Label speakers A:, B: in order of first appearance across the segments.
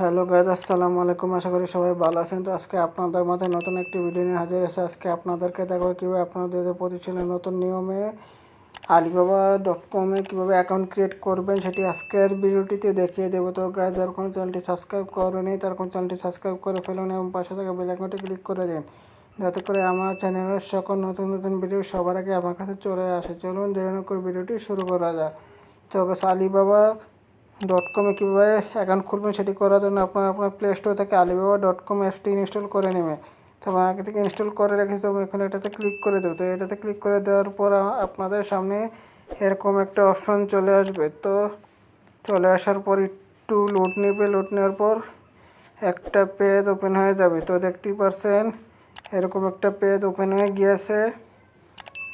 A: Hello guys আসসালামু আলাইকুম। আশা করি সবাই ভালো আছেন। তো আজকে আপনাদের মাঝে নতুন একটি ভিডিও নিয়ে হাজির এসে আজকে আপনাদেরকে দেখো কীভাবে আপনাদের প্রতিষ্ঠানের নতুন নিয়মে আলিবাবা ডট কমে কীভাবে অ্যাকাউন্ট ক্রিয়েট করবেন, সেটি আজকের ভিডিওটিতে দেখিয়ে দেবো। তো গাইজ যার কোনো চ্যানেলটি সাবস্ক্রাইব করেনি, তার কোন চ্যানেলটি সাবস্ক্রাইব করে ফেলুন এবং পাশে থাকা বেল আইকনটি ক্লিক করে দিন। যাতে করে আমার চ্যানেলের সকল নতুন নতুন ভিডিও সবার আগে আমার কাছে চলে আসে। চলুন দেরি করে ভিডিওটি শুরু করা যাক। তো গাইস আলিবাবা ডট কমে কীভাবে অ্যাকাউন্ট খুলবেন সেটি করার জন্য আপনার আপনার প্লে স্টোর থেকে আলিবাবা ডট কম অ্যাপসটি ইনস্টল করে নেবে। তো আমার আগে থেকে ইনস্টল করে রেখেছি, তো এখানে এটাতে ক্লিক করে দেবো। তো এটাতে ক্লিক করে দেওয়ার পর আপনাদের সামনে এরকম একটা অপশন চলে আসবে। তো চলে আসার পর একটু লোড নেবে। লোড নেওয়ার পর একটা পেজ ওপেন হয়ে যাবে। তো দেখতেই পারছেন, এরকম একটা পেজ ওপেন হয়ে গিয়েছে।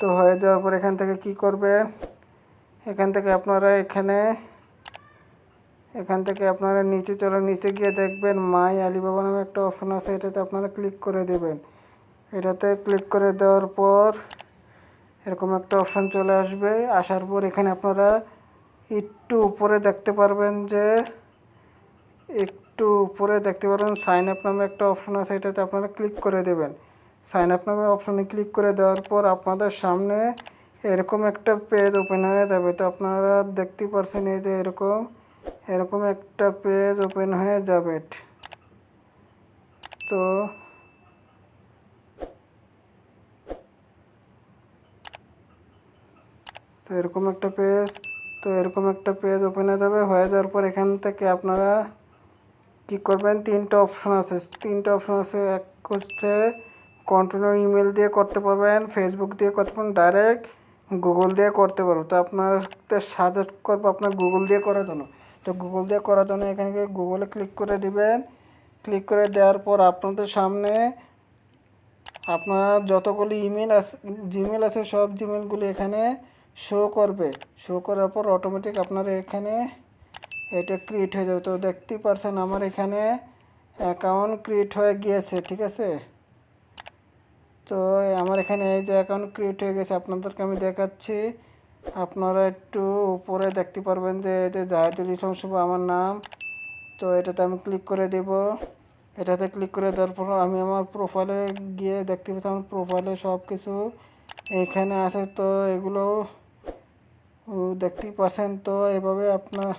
A: তো হয়ে যাওয়ার পর এখান থেকে কি করবেন? এখান থেকে আপনারা এখানে এখান থেকে আপনারা নিচে চলে, নিচে গিয়ে দেখবেন মাই আলিবাবা নামে একটা অপশন আছে, এটাতে আপনারা ক্লিক করে দেবেন। এটাতে ক্লিক করে দেওয়ার পর এরকম একটা অপশন চলে আসবে। আসার পর এখানে আপনারা একটু উপরে দেখতে পারবেন যে, একটু উপরে দেখতে পারবেন সাইন আপ নামে একটা অপশন আছে, এটাতে আপনারা ক্লিক করে দেবেন। সাইন আপ নামে অপশনে ক্লিক করে দেওয়ার পর আপনাদের সামনে এরকম একটা পেজ ওপেন হয়ে যাবে। তো আপনারা দেখতে পারছেন এই যে এরকম এরকম একটা পেজ ওপেন হয়ে যাবে। তো তো এরকম একটা পেজ তো এরকম একটা পেজ ওপেন হয়ে যাবে। হয়ে যাওয়ার পর এখান থেকে আপনারা কি করবেন? তিনটা অপশন আছে। তিনটা অপশন আছে। এক হচ্ছে কন্টিনিউ ইমেল দিয়ে করতে পারবেন ফেসবুক দিয়ে করতে পারবেন ডাইরেক্ট গুগল দিয়ে করতে পারবেন। তো আপনাদের সাজেস্ট করব আপনার গুগল দিয়ে করার জন্য। তো গুগল দিয়ে করার জন্য এখানে গুগলে ক্লিক করে দিবেন। ক্লিক করে দেওয়ার পর আপনাদের সামনে আপনার যতগুলি ইমেল আছে জিমেল আছে সব জিমেলগুলি এখানে শো করবে। শো করার পর অটোমেটিক আপনার এখানে এটা ক্রিয়েট হয়ে যাবে। তো দেখতেই পারছেন আমার এখানে অ্যাকাউন্ট ক্রিয়েট হয়ে গিয়েছে, ঠিক আছে? তো আমার এখানে এই যে অ্যাকাউন্ট ক্রিয়েট হয়ে গেছে, আপনাদেরকে আমি দেখাচ্ছি। আপনারা একটু উপরে দেখতে পারবেন যে এই যে জাহেদুল ইসলাম শুভ আমার নাম। তো এটাতে আমি ক্লিক করে দেব। এটাতে ক্লিক করে দেওয়ার পর আমি আমার প্রোফাইলে গিয়ে দেখতে পেতাম প্রোফাইলে সব কিছু এখানে আছে। তো এগুলো দেখতে পাচ্ছেন তো এভাবে আপনার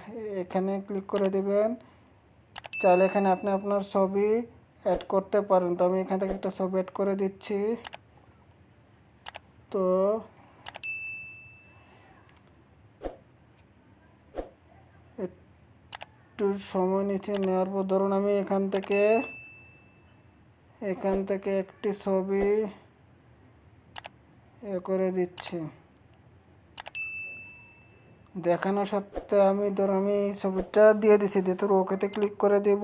A: এখানে ক্লিক করে দেবেন। চাইলে এখানে আপনি আপনার ছবি অ্যাড করতে পারেন। তো আমি এখান থেকে একটা ছবি অ্যাড করে দিচ্ছি। তো একটু সময় নিচে নেওয়ার পর ধরুন আমি এখান থেকে এখান থেকে একটি ছবি এ করে দিচ্ছি। দেখানো সত্ত্বে আমি ধর আমি ছবিটা দিয়ে দিছি, দিয়ে তোর ওকেতে ক্লিক করে দেব।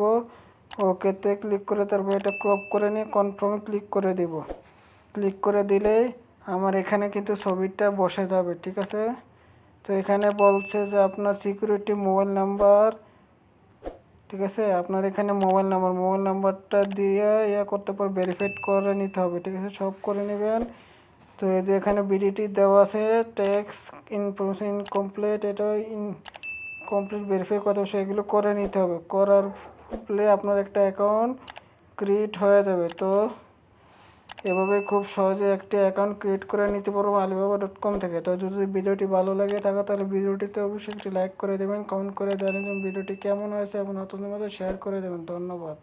A: ওকেতে ক্লিক করে তারপর এটা ক্রপ করে নিয়ে কনফার্মে ক্লিক করে দেব। ক্লিক করে দিলেই আমার এখানে কিন্তু ছবিটা বসে যাবে, ঠিক আছে? তো এখানে বলছে যে আপনার সিকিউরিটি মোবাইল নাম্বার ঠিক আছে? আপনার এখানে মোবাইল নাম্বার মোবাইল নাম্বারটা দিয়ে ইয়া করতে পার ভেরিফাইড করে নিতে হবে, ঠিক আছে? সব করে নেবেন। তো এই যে এখানে বিডিটি দেওয়া আছে ট্যাক্স ইনফরমেশন ইনকমপ্লিট এটা ইন কমপ্লিট ভেরিফাই করতে সেগুলো করে নিতে হবে। করার ফলে আপনার একটা অ্যাকাউন্ট ক্রিয়েট হয়ে যাবে। তো এভাবে খুব সহজে একটি অ্যাকাউন্ট ক্রিয়েট করে নিতে পারব আলিবাবা ডট কম থেকে। তো যদি ভিডিওটি ভালো লাগে থাকে, তাহলে ভিডিওটিতে অবশ্যই একটি লাইক করে দেবেন কমেন্ট করে দেবেন এবং ভিডিওটি কেমন হয়েছে এবং নতুনদের মধ্যে শেয়ার করে দেবেন। ধন্যবাদ।